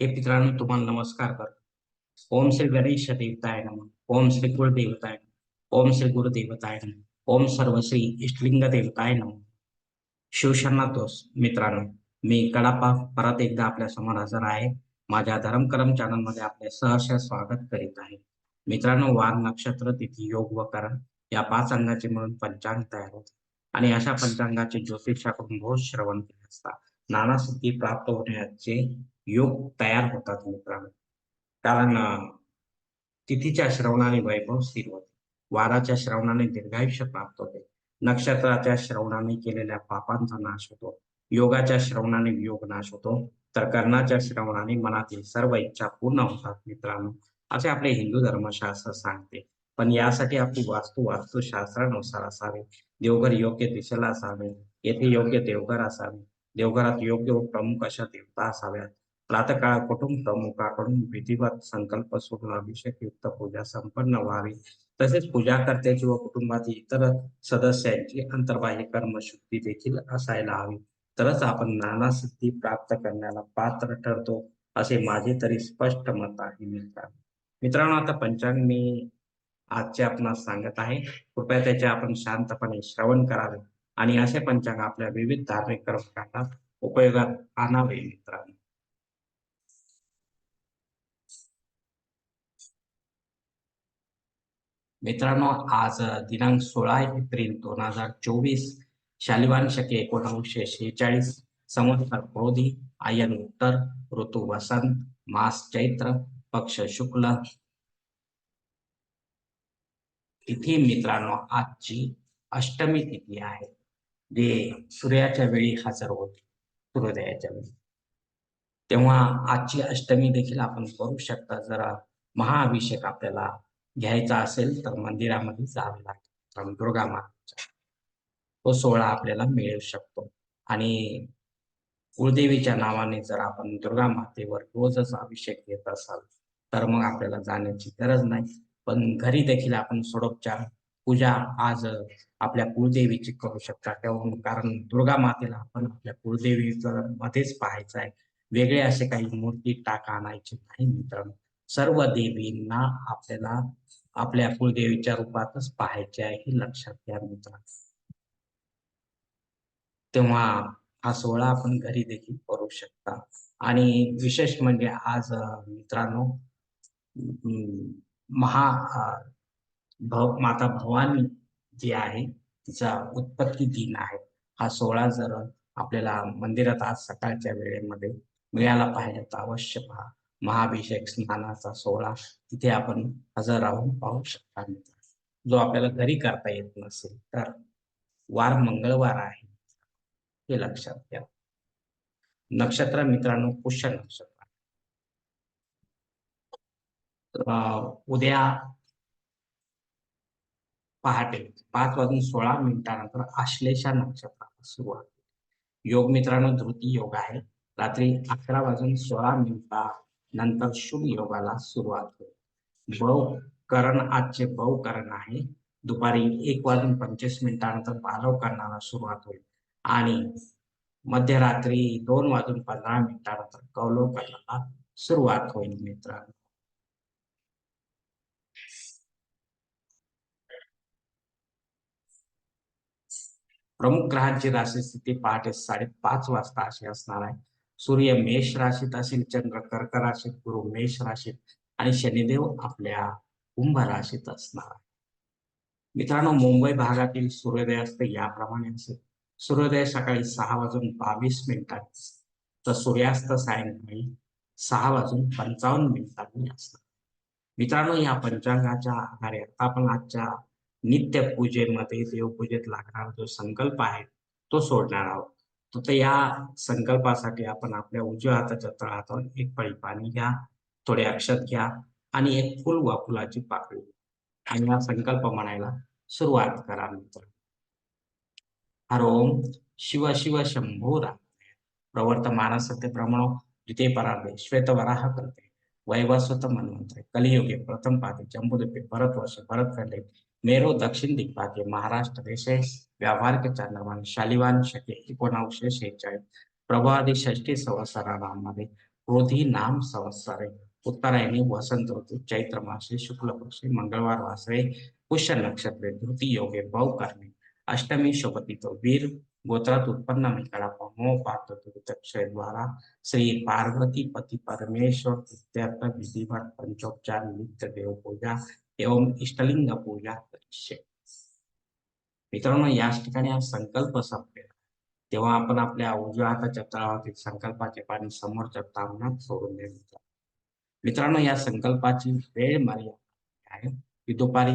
हे मित्रांनो तुम्हाला नमस्कार करतो. ओम श्री गणेश देवताय नम. ओम श्री कुलदेवताय ओम श्री गुरुदेवताय नम. ओम सर्व श्री इष्टलिंग देवताय नम. शिवशरणा दोस्त मित्रांनो मी कडापा परत एकदा आपल्यासमोर हजर आहे. माझ्या धर्मकरम चॅनलमध्ये आपले सहर्ष स्वागत करीत आहे. मित्रांनो वार नक्षत्र तिथी योग व करण या पाच अंगाचे मिळून पंचांग तयार होते आणि अशा पंचांगाचे ज्योतिषाकडून बहुत श्रवण केले असता नाना सिद्धी प्राप्त होण्याचे योग तयार होतात मित्रांनो. कारण तिथीच्या श्रवणाने वैभव स्थिर होते. वाराच्या श्रवणाने दीर्घायुष्य प्राप्त होते. नक्षत्राच्या श्रवणाने केलेल्या पापांचा नाश होतो. योगाच्या श्रवणाने योग नाश होतो. तर कर्णाच्या श्रवणाने मनातील सर्व इच्छा पूर्ण होतात मित्रांनो. असे आपले हिंदू धर्मशास्त्र सांगते. पण यासाठी आपली वास्तू वास्तुशास्त्रानुसार असावे. देवघर योग्य दिशेला असावे. येथे योग्य देवघर असावे. देवघरात योग्य व प्रमुख अशा देवता असाव्यात. प्रातकाळ कुटुंब प्रमुखाकडून विधिवत संकल्प सोडून अभिषेक युक्त पूजा संपन्न व्हावी. तसेच पूजा कर्त्याची व कुटुंबातील इतर सदस्यांची अंतर्बाह्य कर्मशुद्धी देखील असायला हवी. तरच आपण नाना सिद्धी प्राप्त करण्याला पात्र ठरतो असे माझे तरी स्पष्ट मत आहे मित्रांनो. मित्रांनो आता पंचांग मी आजचे आपणास सांगत आहे. कृपया त्याचे आपण शांतपणे श्रवण करावे. आणि असे पंचांग आपल्या विविध धार्मिक कर्मकांना उपयोगात आणावे मित्रांनो. मित्रांनो आज दिनांक सोळा एप्रिल दोन हजार चोवीस शालिवान शके एकोणीसशे शेहेचाळीस संवत्सर क्रोधी आयन उत्तर ऋतू वसंत मास चैत्र पक्ष शुक्ल. तिथी मित्रांनो आजची अष्टमी तिथी आहे जे सूर्याच्या वेळी हजर होते सूर्योदयाच्या वेळी. तेव्हा आजची अष्टमी देखील आपण करू शकता जरा महाअभिषेक आपल्याला घ्यायचा असेल तर मंदिरामध्ये जावे लागेल कारण दुर्गा मातेचा तो सोहळा आपल्याला मिळू शकतो. आणि कुळदेवीच्या नावाने जर आपण दुर्गा मातेवर रोजच अभिषेक घेत असाल तर मग आपल्याला जाण्याची गरज नाही. पण घरी देखील आपण सोडोपचार पूजा आज आपल्या कुळदेवीची करू शकता. तेव्हा कारण दुर्गा मातेला आपण आपल्या कुळदेवीचं मध्येच पाहायचं आहे. वेगळे असे काही मूर्ती टाका आणायचे नाही मित्रांनो. सर्व देवींना आपल्याला आपल्या कुलदेवीच्या रूपातच पाहायचे आहे हे लक्षात घ्या मित्रांनो. तेव्हा हा सोहळा आपण घरी देखील करू शकता. आणि विशेष म्हणजे आज मित्रांनो महा भव माता भवानी जी आहे तिचा उत्पत्ती दिन आहे. हा सोहळा जर आपल्याला मंदिरात आज सकाळच्या वेळेमध्ये मिळाला पाहिजे तर अवश्य पहा. महाभिषेक स्नानाचा सोहळा. तिथे आपण हजर राहून पाहू शकता जो आपल्याला घरी करता येत नसेल तर वार मंगळवार आहे. हे लक्षात घ्या. नक्षत्र मित्रांनो पुष्य नक्षत्र अं, उद्या पहाटे पाच वाजून सोळा मिनिटानंतर आश्लेषा नक्षत्राला सुरुवात. योग मित्रांनो धृती योग आहे. रात्री अकरा वाजून सोळा मिनिटा नंतर शुभ योगाला सुरुवात होईल. बहुकरण करण आजचे बहुकरण करण आहे. दुपारी एक वाजून पंचवीस मिनिटानंतर पालव करणाला सुरुवात होईल. आणि मध्यरात्री दोन वाजून पंधरा मिनिटानंतर कौलव करणाला सुरुवात होईल मित्रांनो. प्रमुख ग्रहांची राशी स्थिती पहाटे साडेपाच वाजता अशी असणार आहे. सूर्य मेष राशीत असेल चंद्र कर्क राशीत गुरु मेष राशीत आणि शनिदेव आपल्या कुंभ राशीत असणार आहे. मित्रांनो मुंबई भागातील सूर्योदय असते याप्रमाणे असेल. सूर्योदय सकाळी सहा वाजून बावीस मिनिटात तर सूर्यास्त सायंकाळी सहा वाजून पंचावन्न मिनिटांनी असणार. मित्रांनो या पंचांगाच्या आधारे आता आपण आजच्या नित्य पूजेमध्ये देवपूजेत लागणारा जो संकल्प आहे तो सोडणार आहोत. तर या संकल्पासाठी आपण आपल्या उजव्या हाताच्या तळातून एक पळी पाणी घ्या थोडे अक्षत घ्या आणि एक फुल वा फुलाची पाकळी. आणि हा संकल्प म्हणायला सुरुवात करा मित्र. हर ओम शिव शिव शंभो राम प्रवर्तमान सत्य ब्रह्मणो द्वितीय परार्धे श्वेतवराह करते. वैवस्वत मन्वंतरे कलियुगे प्रथम पादे वर्ष भरतवर्षे भरतखंडे मेरो दक्षिण दिग्भागे महाराष्ट्र देश व्यावहारिक चांद्रमान शालिवान शके एकोणावीसशे शेहेचाळीस प्रभादी षष्टी संवत्सरामध्ये क्रोधी नाम संवत्सरे उत्तरायणी वसंत ऋतू चैत्र मासे शुक्ल पक्षी मंगळवार वासरे पुष्य नक्षत्रे धृती योगे भाऊ करणे अष्टमी शोभतीतो वीर गोत्रात उत्पन्न मिळाला मो पात्र द्वारा श्री पार्वती पती परमेश्वर इत्यर्थ विधिवत पंचोपचार नित्य देव पूजा एवं इष्टलिंग पूजा करिष्ये मित्रांनो याच ठिकाणी हा संकल्प संपलेला तेव्हा आपण आपल्या उजव्या हाताच्या तळावातील संकल्पाचे पाणी समोरच्या तामणात सोडून द्यायचं मित्रांनो या संकल्पाची वेळ मर्यादा आहे ती दुपारी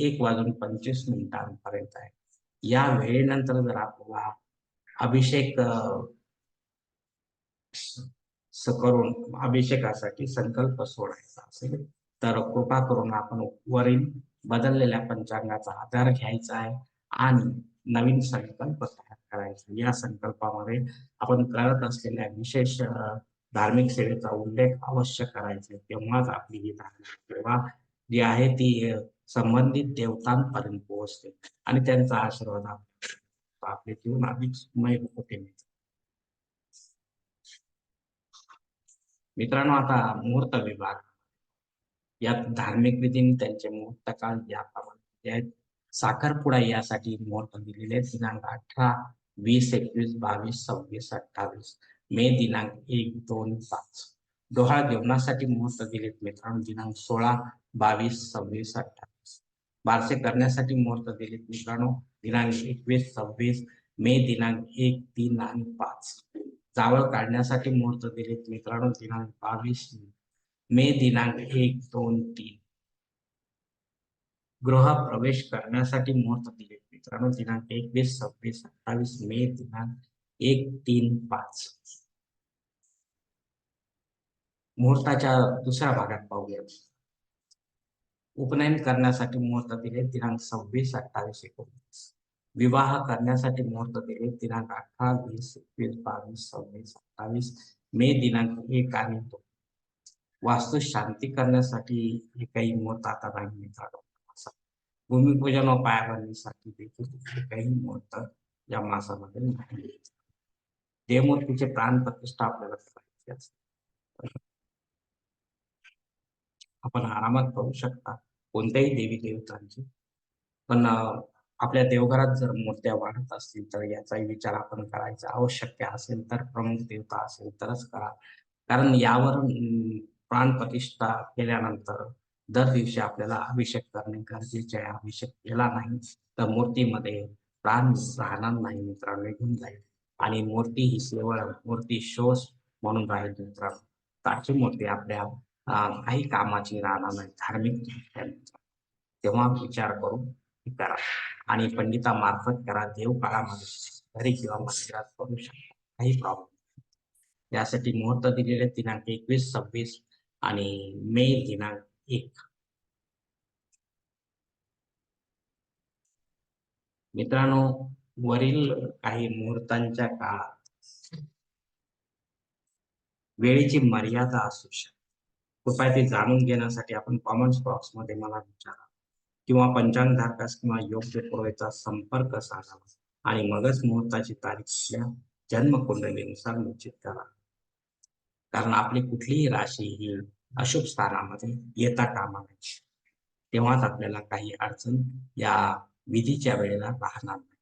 एक वाजून पंचवीस मिनिटांपर्यंत आहे या वेळेनंतर जर आपल्याला अभिषेक करून अभिषेकासाठी संकल्प सोडायचा असेल तर कृपा करून आपण वरील बदललेल्या पंचांगाचा आधार घ्यायचा आहे आणि नवीन संकल्प तयार करायचा या संकल्पामध्ये आपण करत असलेल्या विशेष धार्मिक सेवेचा उल्लेख अवश्य करायचा तेव्हाच आपली ही धार्मिक सेवा जी आहे ती संबंधित देवतांपर्यंत पोहोचते आणि त्यांचा आशीर्वाद आपले जीवन अधिक सुमय होते. मित्रांनो आता मुहूर्त विभाग. यात धार्मिक विधीने त्यांचे मुहूर्त काळ याप्रमाणे आहेत. साखरपुडा यासाठी मुहूर्त दिलेले दिनांक अठरा वीस एकवीस बावीस सव्वीस अठ्ठावीस मे दिनांक एक दोन पाच. डोहाळ जेवणासाठी मुहूर्त दिलेत मित्रांनो दिनांक सोळा बावीस सव्वीस अठ्ठावीस. बारसे करण्यासाठी मुहूर्त दिलेत मित्रांनो दिनांक एकवीस सव्वीस मे दिनांक एक तीन आणि पाच. जावळ काढण्यासाठी मुहूर्त दिलेत मित्रांनो दिनांक बावीस मे दिनांक एक दोन तीन. गृह प्रवेश करण्यासाठी मुहूर्त दिले. मित्रांनो दिनांक एकवीस सव्वीस अठ्ठावीस मे दिनांक एक तीन पाच. मुहूर्ताच्या दुसऱ्या भागात पाहूया. उपनयन करण्यासाठी मुहूर्त दिले दिनांक सव्वीस अठ्ठावीस एकोणीस. विवाह करण्यासाठी मुहूर्त दिले दिनांक अठरा वीस एकवीस बावीस सव्वीस अठ्ठावीस मे दिनांक एक आणि दोन. वास्तू शांती करण्यासाठी हे काही मुहूर्त आता नाही मित्रांनो भूमिपूजन व पायाभरणीसाठी देखील काही मुहूर्त या मासामध्ये नाही देवमूर्तीचे प्राण प्रतिष्ठा आपल्याला करायची असते. आपण आरामात पाहू शकता कोणत्याही देवी देवतांची. पण आपल्या देवघरात जर मूर्त्या वाढत असतील तर याचाही विचार आपण करायचा आवश्यक असेल तर प्रमुख देवता असेल तरच करा. कारण यावर प्राण प्रतिष्ठा केल्यानंतर दर दिवशी आपल्याला अभिषेक करणे गरजेचे आहे. अभिषेक केला नाही तर मूर्तीमध्ये प्राण राहणार नाही मित्रांनो निघून जाईल. आणि मूर्ती ही केवळ मूर्ती शोष म्हणून राहील मित्रांनो. त्याची मूर्ती आपल्या काही कामाची राहणार नाही धार्मिक तेव्हा विचार करून करा आणि पंडितामार्फत करा. देव काळामध्ये घरी किंवा मंदिरात करू शकता. काही प्रॉब्लेम यासाठी मुहूर्त दिलेले दिनांक एकवीस सव्वीस आणि मे दिनांक एक. मित्रांनो वरील काही मुहूर्तांच्या काळात वेळेची मर्यादा असू शकते. कृपया ते जाणून घेण्यासाठी आपण कॉमेंट्स बॉक्समध्ये मला विचारा. किंवा पंचांग धारकास किंवा योग्य पुरवेचा संपर्क साधावा. आणि मगच मुहूर्ताची तारीख जन्म कुंडलीनुसार निश्चित करा. कारण आपली कुठलीही राशी ही अशुभ स्थानामध्ये येता कामा नये. तेव्हाच आपल्याला काही अडचण या विधीच्या वेळेला राहणार नाही.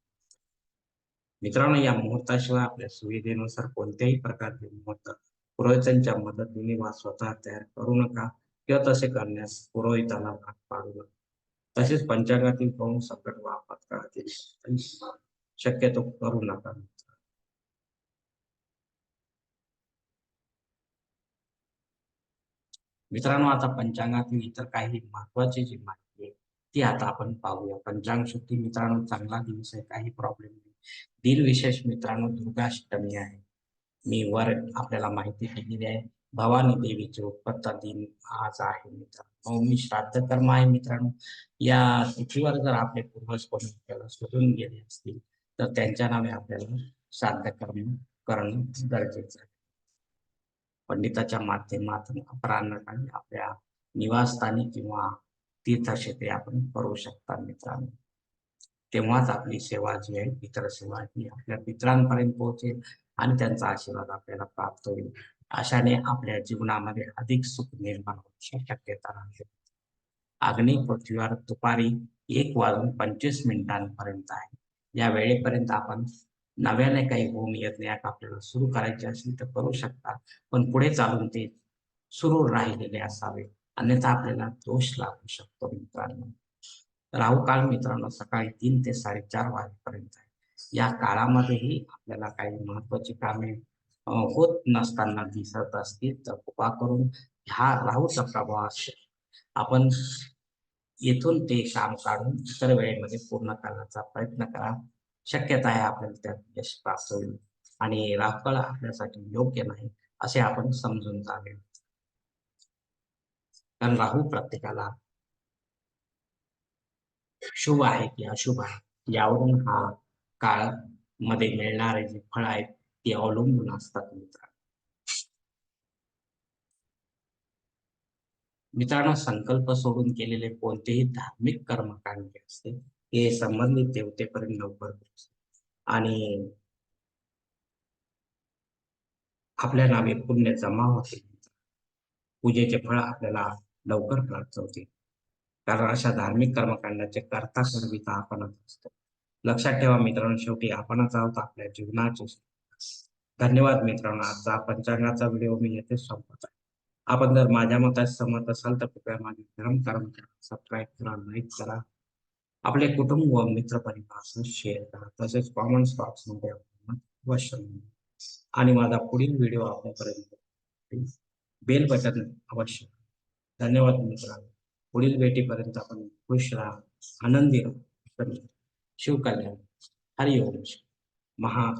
मित्रांनो या मुहूर्ताशिवाय आपल्या सुविधेनुसार कोणत्याही प्रकारचे मुहूर्त पुरोहितांच्या मदतीने वा स्वतः तयार करू नका किंवा तसे करण्यास पुरोहितांना भाग पाडू नका. तसेच पंचांगातील पाहून संकट वापर करतील शक्यतो करू नका. मित्रांनो आता पंचांगातील इतर काही महत्वाची जी माहिती आहे ती आता आपण पाहूया. पंचांग शुद्धी मित्रांनो चांगला दिवस आहे काही प्रॉब्लेम नाही. दिन विशेष मित्रांनो दुर्गाष्टमी आहे. मी वर आपल्याला माहिती दिलेली आहे. भवानी देवीचे उत्पत्ता दिन आज आहे मित्रांनो. मी श्राद्ध कर्म आहे मित्रांनो. या तिथीवर जर आपले पूर्वज कोणी आपल्याला शोधून गेले असतील तर त्यांच्या नावे आपल्याला श्राद्ध कर्म करणं गरजेचं आहे. पंडिताच्या माध्यमातून अपराह्नकाळी आपल्या निवासस्थानी किंवा तीर्थक्षेत्री आपण करू शकता मित्रांनो. तेव्हाच आपली सेवा जी आहे पितर सेवा ही आपल्या मित्रांपर्यंत पोहोचेल आणि त्यांचा आशीर्वाद आपल्याला प्राप्त होईल. अशाने आपल्या जीवनामध्ये अधिक सुख निर्माण होण्याची शक्यता राहते. अग्नी पृथ्वीवर दुपारी एक वाजून पंचवीस मिनिटांपर्यंत आहे. या वेळेपर्यंत आपण नव्याने काही होम यज्ञाक आपल्याला सुरू करायचे असेल तर करू शकता पण पुढे चालून ते सुरू राहिलेले असावे. अन्यथा आपल्याला दोष लागू शकतो मित्रांनो. राहू काळ मित्रांनो सकाळी तीन ते साडेचार वाजेपर्यंत आहे. या काळामध्येही आपल्याला काही महत्वाची कामे होत नसताना दिसत असतील तर कृपा करून ह्या राहूचा प्रभाव असेल आपण येथून ते काम काढून इतर वेळेमध्ये पूर्ण करण्याचा प्रयत्न करा. शक्यता आहे आपल्याला त्यात यश प्राप्त होईल आणि राफळ आपल्यासाठी योग्य नाही असे आपण समजून जावे. कारण राहू प्रत्येकाला शुभ आहे की अशुभ आहे यावरून हा काळमध्ये मिळणारे जे फळ आहेत ते अवलंबून असतात मित्रांनो. मित्रांनो संकल्प सोडून केलेले कोणतेही धार्मिक कर्मकांड असते हे संबंधित देवतेपर्यंत लवकर आणि आपल्या नावे पुण्य जमा होते. पूजेचे फळ आपल्याला लवकर प्राप्त होते. कारण अशा धार्मिक कर्मकांडाचे करता करविता आपणच असतो. लक्षात ठेवा मित्रांनो शेवटी आपणच आहोत आपल्या जीवनाचे. धन्यवाद मित्रांनो आजचा पंचांगाचा व्हिडिओ मी येथे संपत आहे आपण जर माझ्या मतात सहमत असाल तर कृपया माझे धर्म कर्म करा सबस्क्राईब करा लाईक करा. आपले कुटुंब व मित्र परिवार शेअर करा तसेच कॉमन बॉक्समध्ये अवश्य आणि माझा पुढील व्हिडिओ आपल्यापर्यंत बेल बटन अवश्य. धन्यवाद मित्रांनो. पुढील भेटीपर्यंत आपण खुश राहा आनंदी राहा. शिवकल्याण हरिओम. महा